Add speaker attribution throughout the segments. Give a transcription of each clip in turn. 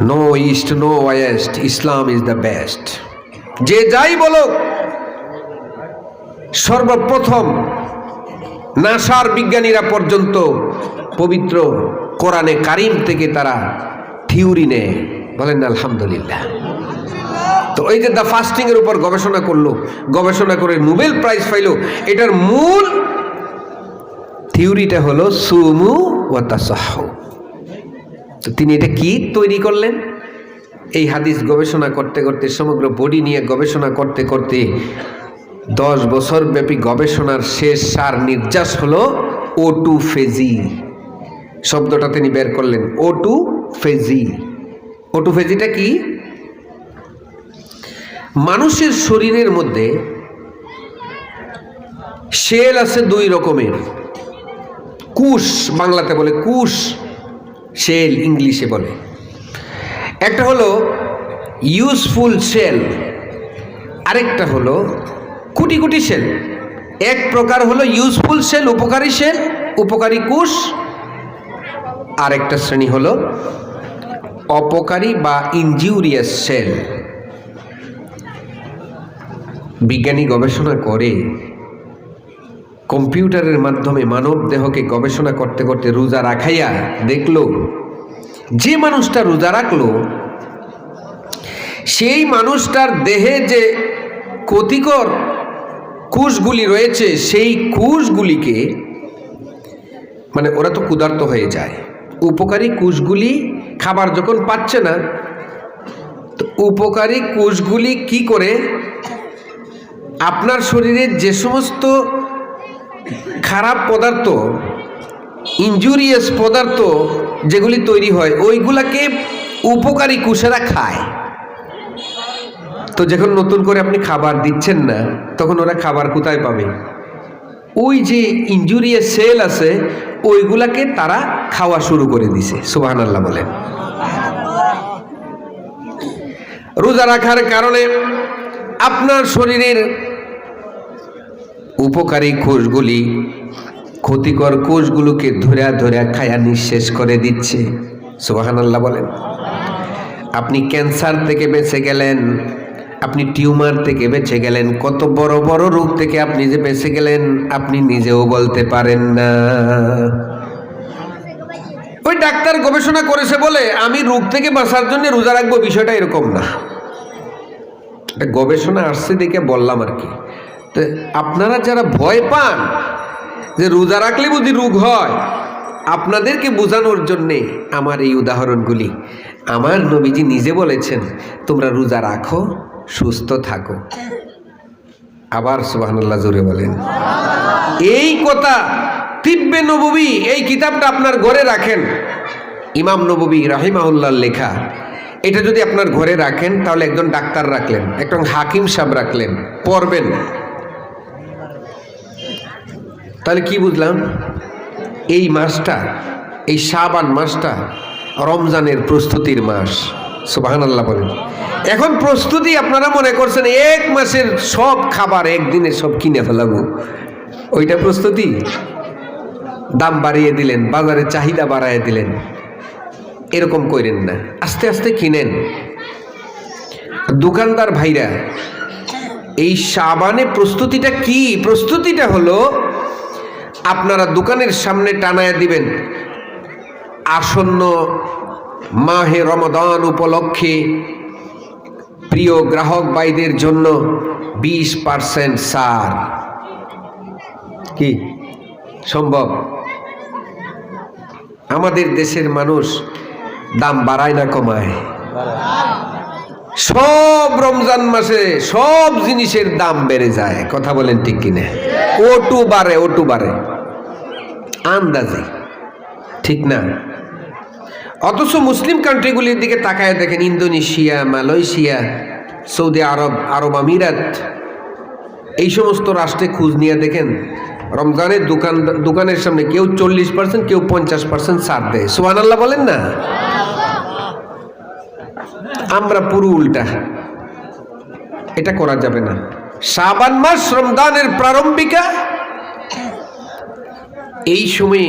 Speaker 1: No east no west Islam is the best যে যাই বলো সর্বপ্রথম নাসার বিজ্ঞানীরা পর্যন্ত পবিত্র কোরআনে কারিম থেকে তারা থিওরি নেয়। বলেন আলহামদুলিল্লাহ। তো এই যে দ্য ফাস্টিং এর উপর গবেষণা করল, গবেষণা করে নোবেল প্রাইজ পাইলো, এটার মূল থিওরিটা হলো সুমু ও তাসাহ তো তিনি এটা কি তৈরি করলেন? এই হাদিস গবেষণা করতে করতে, সমগ্র বডি নিয়ে গবেষণা করতে করতে দশ বছর ব্যাপী গবেষণার শেষ সার নির্যাস হলো ও টু ফেজি শব্দটা তিনি বের করলেন ও টু ফেজি ও টু ফেজিটা কি? মানুষের শরীরের মধ্যে সেল আছে দুই রকমের। কুশ, বাংলাতে বলে কুশ। সেল ইংলিশে বলে। একটা হলো ইউজফুল সেল আরেকটা হলো কুটি কুটি সেল এক প্রকার হলো ইউজফুল সেল উপকারী সেল উপকারী কোষ। আরেকটা শ্রেণি হলো অপকারী বা ইনজিউরিয়াস সেল বিজ্ঞানী গবেষণা করে কম্পিউটারের মাধ্যমে মানব দেহকে গবেষণা করতে করতে রোজা রাখাইয়া দেখল, যে মানুষটা রোজা রাখল, সেই মানুষটার দেহে যে ক্ষতিকর কুশগুলি রয়েছে, সেই কুশগুলিকে মানে ওরা তো ক্ষুধার্ত হয়ে যায়। উপকারী কুশগুলি খাবার যখন পাচ্ছে না, তো উপকারী কোষগুলি কি করে? আপনার শরীরে যে সমস্ত খারাপ পদার্থ ইনজুরিয়াস পদার্থ যেগুলি তৈরি হয়, ওইগুলাকে উপকারী কুশেরা খায়। তো যখন নতুন করে আপনি খাবার দিচ্ছেন না, তখন ওরা খাবার কোথায় পাবে? ওই যে ইনজুরিয়াস সেল আছে, ওইগুলাকে তারা খাওয়া শুরু করে দিছে সুবাহান আল্লাহ বলেন। রোজা রাখার কারণে আপনার শরীরের উপকারী কোষগুলি ক্ষতিকর কোষগুলোকে ধরে ধরে খায়া নিঃশেষ করে দিচ্ছে। সুবাহান আল্লাহ বলেন। আপনি ক্যান্সার থেকে বেঁচে গেলেন, আপনি টিউমার থেকে বেঁচে গেলেন, কত বড় বড় রোগ থেকে আপনি যে বেঁচে গেলেন, আপনি নিজেও বলতে পারেন না। ওই ডাক্তার গবেষণা করেছে বলে আমি রোগ থেকে বাঁচার জন্য রোজা রাখব, বিষয়টা এরকম না। গবেষণা আসছে দেখে বললাম আর কি। তো আপনারা যারা ভয় পান যে রোজা রাখলে বুঝি রোগ হয়, আপনাদেরকে বোঝানোর জন্যে আমার এই উদাহরণগুলি। আমার নবীজি নিজে বলেছেন, তোমরা রোজা রাখো, সুস্থ থাকো। আবার সুবহানাল্লাহ জোরে বলেন। এই কথা তিব্বে নববী এই কিতাবটা আপনার ঘরে রাখেন। ইমাম নববী রাহিমাউল্লাহর লেখা, এটা যদি আপনার ঘরে রাখেন, তাহলে একজন ডাক্তার রাখলেন, একজন হাকিম সাহেব রাখলেন, পড়বেন। তাহলে কি বুঝলাম? এই মাসটা, এই শাবান মাসটা রমজানের প্রস্তুতির মাস। সুবাহান আল্লাহ বলেন। এখন প্রস্তুতি আপনারা মনে করছেন, এক মাসের সব খাবার একদিনে সব কিনে ফেলাবো। ওইটা প্রস্তুতি? দাম বাড়িয়ে দিলেন, বাজারে চাহিদা বাড়ায় দিলেন। এরকম করেন না। আস্তে আস্তে কিনেন। দোকানদার ভাইরা, এই সাবানে প্রস্তুতিটা কি? প্রস্তুতিটা হলো আপনারা দোকানের সামনে টানায় দিবেন। আসন্ন মাহে রমদান উপলক্ষে প্রিয় গ্রাহক ভাইদের জন্য বিশ পার্সেন্ট সার। কি? সম্ভব? আমাদের দেশের মানুষ দাম বাড়ায় না কমায়? সব রমজান মাসে সব জিনিসের দাম বেড়ে যায়। কথা বলেন ঠিক কিনা? ওটু বাড়ে ওটু বাড়ে আন্দাজে। ঠিক না? অথচ মুসলিম কান্ট্রিগুলির দিকে তাকায় দেখেন Indonesia, Malaysia, Saudi Arab Arab আমিরাত। এই সমস্ত রাষ্ট্রে খোঁজ নিয়ে দেখেন, রমজানের দোকান, দোকানের সামনে কেউ চল্লিশ পার্সেন্ট কেউ পঞ্চাশ পার্সেন্ট ছাড় দেয়। সোহান আল্লাহ বলেন না? আমরা পুরো উল্টা। এটা করা যাবে না। সাবান মাস রমদানের প্রারম্ভিকা, এই সময়ে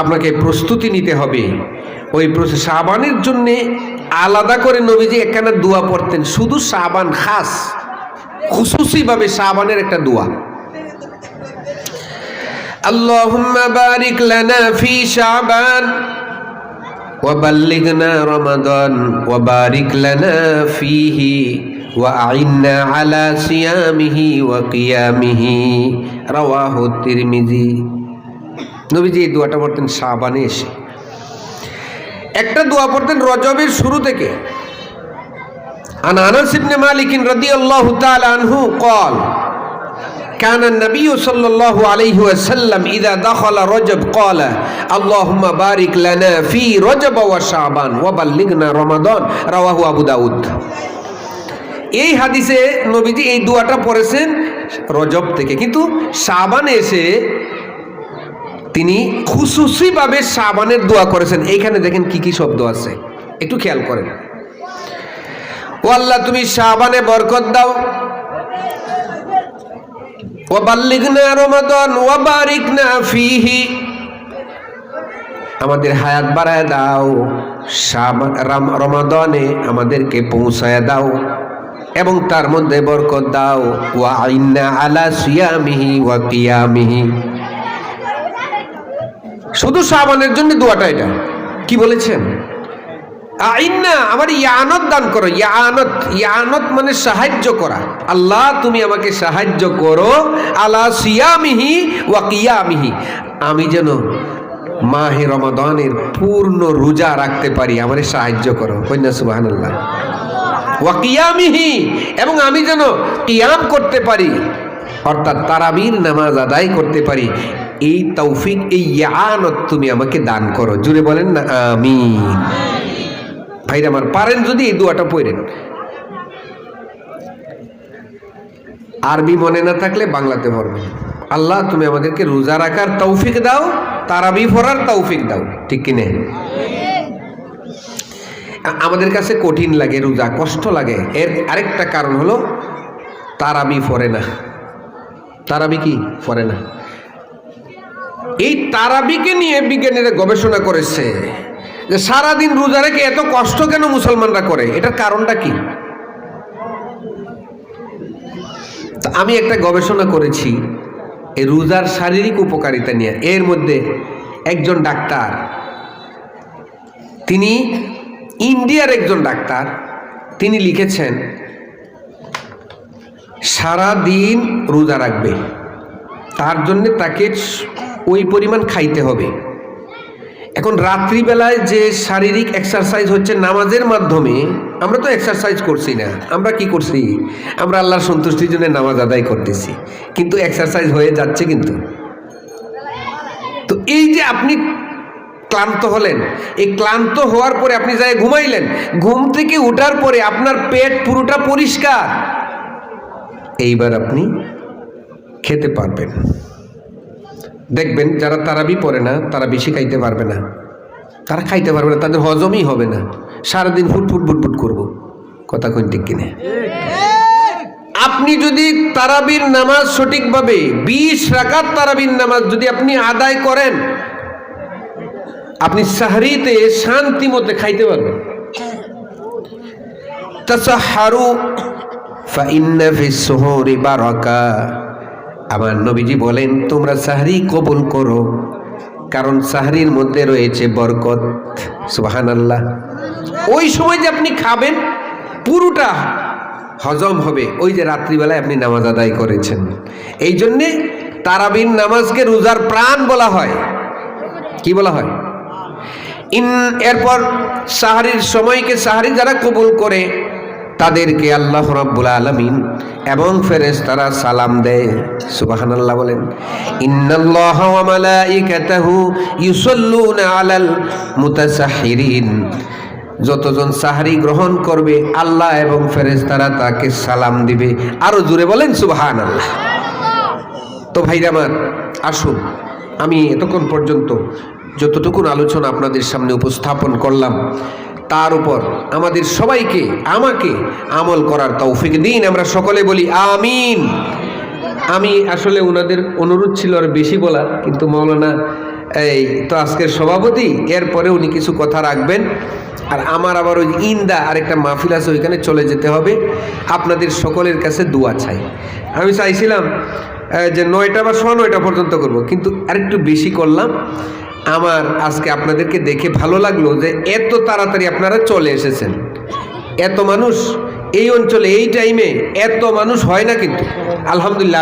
Speaker 1: আপনাকে প্রস্তুতি নিতে হবে। ওই সাবানের জন্যে আলাদা করে নবীজি একখানা দোয়া পড়তেন। শুধু সাবান খাস, খুসুসিভাবে সাবানের একটা দোয়া। আল্লাহ বারিক লানা ফি শাবান وبلغنا رمضان وبارك لنا فيه وأعنا على صيامه وقيامه رواه الترمذي নবীজি এই দোয়াটা পড়তেন শাবানে এসে একটা দোয়া পড়তেন রজবের শুরু থেকে عن انس بن مالك رضي الله تعالى عنه قال كان النبي صلى الله عليه وسلم إذا دخل رجب قال اللهم بارك لنا في رجب وشعبان وبلغنا رمضان رواه أبو داود এই হাদিসে নবীজি এই দোয়াটা পড়েছেন রজব থেকে কিন্তু শাবানে এসে তিনি খুশুসিভাবে শাবানের দোয়া করেছেন এইখানে দেখেন কি কি শব্দ আছে একটু খেয়াল করেন ও আল্লাহ তুমি শাবানে বরকত দাও ফিহি। আমাদের হায়াত বাড়ায় দাও রমাদানে আমাদেরকে পৌঁছায় দাও এবং তার মধ্যে বরকত দাও। ওয়া আইন্না শুধু সাবানের জন্য দোয়াটা এটা। কি বলেছেন? আইন্না আমার ইয়ানত দান করো। ইয়ানত ইয়ানত মানে সাহায্য করা। আল্লাহ, তুমি আমাকে সাহায্য করো আলা সিয়ামিহি ওয়া কিয়ামিহি। আমি যেন মাহে রমাদানের পূর্ণ রোজা রাখতে পারি, আমারে সাহায্য করো। কন্যা সুবহানাল্লাহ। ওয়া কিয়ামিহি, এবং আমি যেন কিয়াম করতে পারি, অর্থাৎ তারাবির নামাজ আদায় করতে পারি। এই তৌফিক, এই ইয়ানত তুমি আমাকে দান করো। জুড়ে বলেন না, আমিন। ভাইরা আমার পারেন যদি এই দুয়াটা পড়েন। আরবি মনে না থাকলে বাংলাতে পড়বেন আল্লাহ, তুমি আমাদেরকে রোজা রাখার তৌফিক দাও, তারাবি পড়ার তৌফিক দাও। ঠিক কিনে? আমাদের কাছে কঠিন লাগে রোজা, কষ্ট লাগে। এর আরেকটা কারণ হলো, তারাবি পড়ে না। তারাবি কি? পড়ে না। এই তারাবিকে নিয়ে বিজ্ঞানীরা গবেষণা করেছে। যে সারাদিন রোজা রেখে এত কষ্ট কেন মুসলমানরা করে? এটার কারণটা কি? আমি একটা গবেষণা করেছি এই রোজার শারীরিক উপকারিতা নিয়ে। এর মধ্যে একজন ডাক্তার, তিনি ইন্ডিয়ার একজন ডাক্তার, তিনি লিখেছেন সারা দিন রোজা রাখবে, তার জন্য তাকে ওই পরিমাণ খাইতে হবে। এখন রাত্রিবেলায় যে শারীরিক এক্সারসাইজ হচ্ছে নামাজের মাধ্যমে, আমরা তো এক্সারসাইজ করছি না। আমরা কি করছি? আমরা আল্লাহর সন্তুষ্টির জন্য নামাজ আদায় করতেছি। কিন্তু এক্সারসাইজ হয়ে যাচ্ছে কিন্তু। তো এই যে আপনি ক্লান্ত হলেন, এই ক্লান্ত হওয়ার পরে আপনি যাই ঘুমাইলেন, ঘুম থেকে ওঠার পরে আপনার পেট পুরোটা পরিষ্কার। এইবার আপনি খেতে পারবেন। দেখবেন যারা তারাবি পড়ে না, তারা বেশি খাইতে পারবে না। তারা খাইতে পারবে না, তাদের হজমই হবে না। সারাদিন ফুটফুট ফুটফুট করব। কথা কোন ঠিক কিনে? আপনি যদি তারাবির নামাজ সঠিকভাবে বিশ রাকাত তারাবির নামাজ যদি আপনি আদায় করেন, আপনি সাহারিতে, শান্তি মতে খাইতে পারবেন। তাসাহারু ফাইন্না ফিস বারাকা। আমার নবীজি বলেন, তোমরা সাহরি কবুল করো, কারণ সাহরির মধ্যে রয়েছে বরকত। সুবাহান আল্লাহ ওই সময় যে আপনি খাবেন, পুরোটা হজম হবে। ওই যে রাত্রিবেলায় আপনি নামাজ আদায় করেছেন। এই জন্যে তারাবিন নামাজকে রোজার প্রাণ বলা হয়। কি বলা হয়? ইন, এরপর সাহারির সময়কে সাহারি যারা কবুল করে তাদেরকে আল্লাহ রাব্বুল আলামিন এবং ফেরেস তারা সালাম দেয়। সুবাহান আল্লাহ বলেন আলাল যতজন সাহারি গ্রহণ করবে, আল্লাহ এবং ফেরেস তারা তাকে সালাম দিবে। আরও জুড়ে বলেন সুবাহান আল্লাহ তো ভাইরা আমার, আসুন, আমি এতক্ষণ পর্যন্ত যতটুকুন আলোচনা আপনাদের সামনে উপস্থাপন করলাম তার উপর আমাদের সবাইকে, আমাকে আমল করার তৌফিক দিন। আমরা সকলে বলি আমিন। আমি আসলে ওনাদের অনুরোধ ছিল আর বেশি বলার, কিন্তু মৌলানা এই তো আজকের সভাপতি, এরপরে উনি কিছু কথা রাখবেন। আর আমার আবার ওই ইন্দা আরেকটা মাহফিল আছে, ওইখানে চলে যেতে হবে। আপনাদের সকলের কাছে দোয়া চাই। আমি চাইছিলাম যে নয়টা বা সোয়া নয়টা পর্যন্ত করব, কিন্তু আরেকটু বেশি করলাম। আমার আজকে আপনাদেরকে দেখে ভালো লাগল যে এত তাড়াতাড়ি আপনারা চলে এসেছেন। এত মানুষ, এই অঞ্চলে, এই টাইমে এত মানুষ হয় না কিন্তু। আলহামদুলিল্লাহ